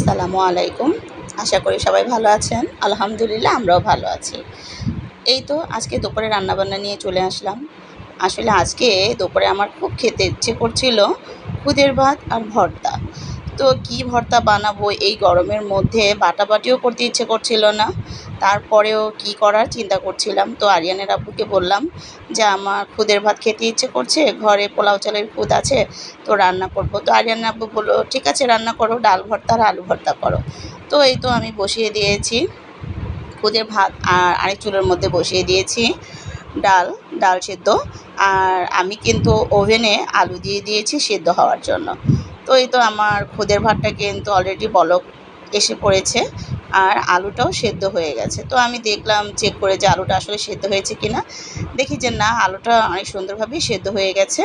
আসসালামু আলাইকুম। আশা করি সবাই ভালো আছেন। আলহামদুলিল্লাহ, আমরাও ভালো আছি। এই তো আজকে দুপুরে রান্নাবান্না নিয়ে চলে আসলাম। আসলে আজকে দুপুরে আমার খুব খেতে ইচ্ছে করছিল খুদের ভাত আর ভর্তা। তো কি ভর্তা বানাবো এই গরমের মধ্যে, বাটাবাটিও করতে ইচ্ছে করছিল না। তারপরেও কি করার চিন্তা করছিলাম। তো আরিয়ানের আব্বুকে বললাম যে, আমার খুদের ভাত খেতে ইচ্ছে করছে, ঘরে পোলাও চালের খুদ আছে, তো রান্না করব। তো আরিয়ান আব্বু বলল, ঠিক আছে, রান্না করো, ডাল ভর্তা আর আলু ভর্তা করো। তো এই তো আমি বসিয়ে দিয়েছি খুদের ভাত, আর আরেক চুলের মধ্যে বসিয়ে দিয়েছি ডাল ডাল সেদ্ধ। আর আমি কিন্তু ওভেনে আলু দিয়ে দিয়েছি সেদ্ধ হওয়ার জন্য। তো এই তো আমার খুদের ভাতটা কিন্তু অলরেডি বলক এসে পড়েছে আর আলুটাও সেদ্ধ হয়ে গেছে। তো আমি দেখলাম চেক করে যে আলুটা আসলে সেদ্ধ হয়েছে কি না দেখি যে না, আলুটা অনেক সুন্দরভাবেই সেদ্ধ হয়ে গেছে।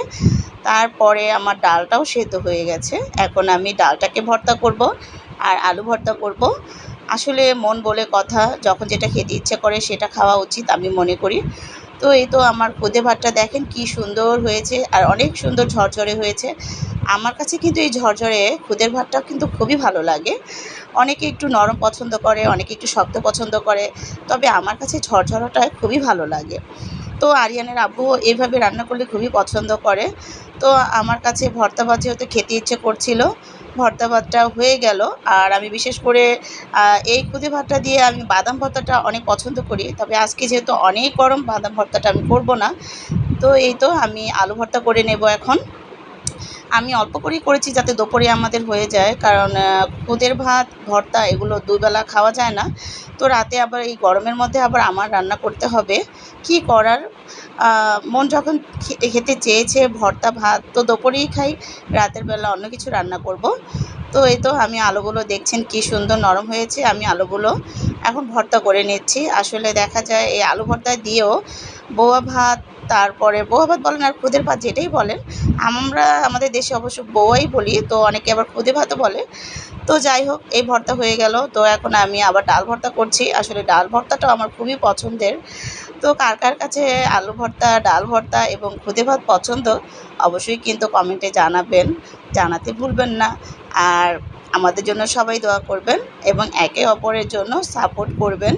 তারপরে আমার ডালটাও সেদ্ধ হয়ে গেছে। এখন আমি ডালটাকে ভর্তা করব আর আলু ভর্তা করব। আসলে মন বলে কথা, যখন যেটা খেতে ইচ্ছে করে সেটা খাওয়া উচিত আমি মনে করি। তো এই তো আমার খুদে ভাতটা দেখেন কি সুন্দর হয়েছে আর অনেক সুন্দর ঝরঝরে হয়েছে। আমার কাছে কিন্তু এই ঝরঝরে খুদের ভাতটা কিন্তু খুবই ভালো লাগে। অনেকে একটু নরম পছন্দ করে, অনেকে একটু শক্ত পছন্দ করে, তবে আমার কাছে ঝরঝরাটা খুবই ভালো লাগে। তো আরিয়ানের আব্বু এইভাবে রান্না করলে খুবই পছন্দ করে। তো আমার কাছে ভর্তা ভাত যেহেতু খেতে ইচ্ছে করছিল, ভর্তা ভাতটা হয়ে গেল। আর আমি বিশেষ করে এই খুদে ভাতটা দিয়ে আমি বাদাম ভর্তাটা অনেক পছন্দ করি। তবে আজকে যেহেতু অনেক গরম, বাদাম ভর্তাটা আমি করব না। তো এই তো আমি আলু ভর্তা করে নেব এখন। আমি অল্প করেই করেছি যাতে দুপুরে আমাদের হয়ে যায়, কারণ খুদের ভাত, ভর্তা এগুলো দুবেলা খাওয়া যায় না। তো রাতে আবার এই গরমের মধ্যে আবার আমার রান্না করতে হবে। কি করার? মন যখন খেতে চেয়েছে ভর্তা, ভাত, তো দুপুরেই খাই, রাতের বেলা অন্য কিছু রান্না করব। তো এই তো আমি আলুগুলো দেখছেন কি সুন্দর নরম হয়েছে, আমি আলুগুলো এখন ভর্তা করে নিচ্ছি। আসলে দেখা যায় এই আলু ভর্তা দিয়েও বোয়া ভাত তারপরে বোয়া ভাত বলেন আর খুদের ভাত যেটাই বলেন, আমরা আমাদের দেশে অবশ্য বউয়াই বলি, তো অনেকে আবার খুদে ভাতও বলে। তো যাই হোক, এই ভর্তা হয়ে গেল। তো এখন আমি আবার ডাল ভর্তা করছি। আসলে ডাল ভর্তাটাও আমার খুবই পছন্দের। তো কার কার কাছে আলু ভর্তা, ডাল ভর্তা এবং খুদে ভাত পছন্দ, অবশ্যই কিন্তু কমেন্টে জানাবেন। জানাতে ভুলবেন না। আর আমাদের জন্য সবাই দোয়া করবেন এবং একে অপরের জন্য সাপোর্ট করবেন।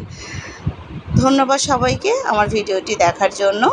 ধন্যবাদ সবাইকে আমার ভিডিওটি দেখার জন্য।